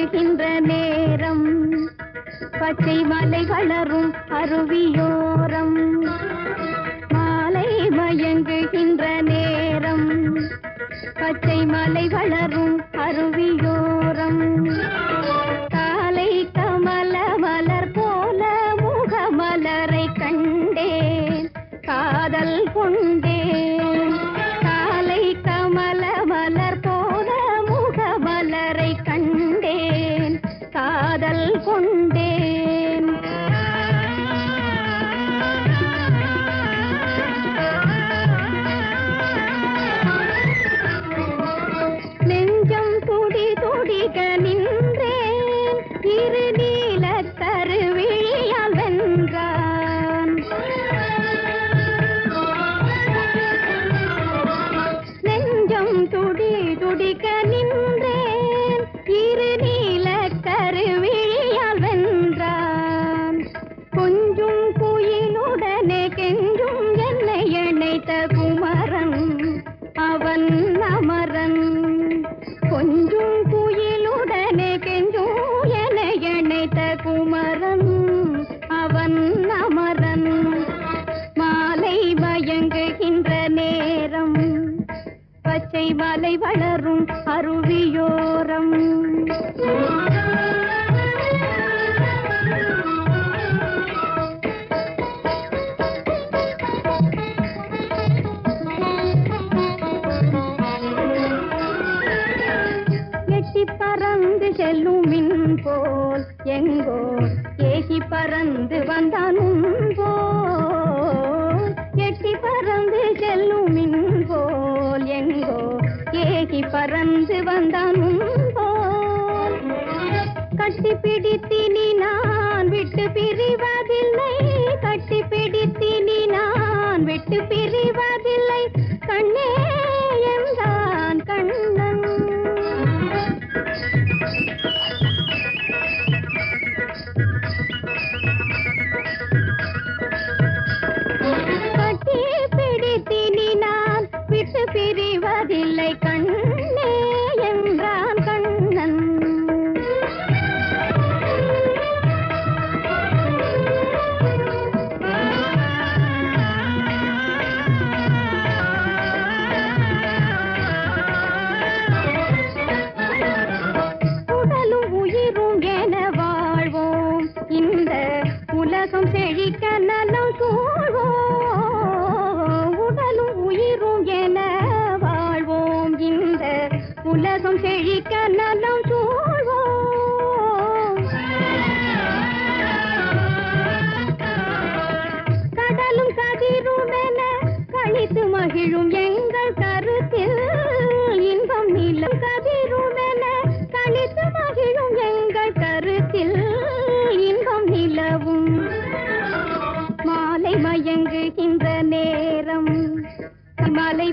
மயங்குகின்ற நேரம். பச்சை மலை வளரும் அருவியோரம். மாலை மயங்குகின்ற நேரம். பச்சை மலை வளரும் அருவியோரம். காலை கமல மலர் போல முகமலரை கண்டேன். காதல் கொண்டேன் ನುಡಿಗ ನಿನ್ನ பச்சை மலை வளரும் அருவியோரம். எட்டி பறந்து செல்லும் மின் போல் எங்கோ ஏகி பறந்து வந்தான் பறந்து வந்தான் போல் கட்டி பிடித்தினி நான் விட்டு பிரிவதில்லை. கட்டி பிடித்தினி நான் விட்டு பிரிவதில்லை. உலகம் செழிக்க நலம் சூழ்வோம் உடலும் உயிரும் என வாழ்வோம். இந்த உலகம் செழிக்க நலம் சூழ்வோம் கடலும் கதிரும் என கழித்து மகிழும் என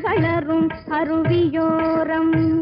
வளரும் அருவியோரம்.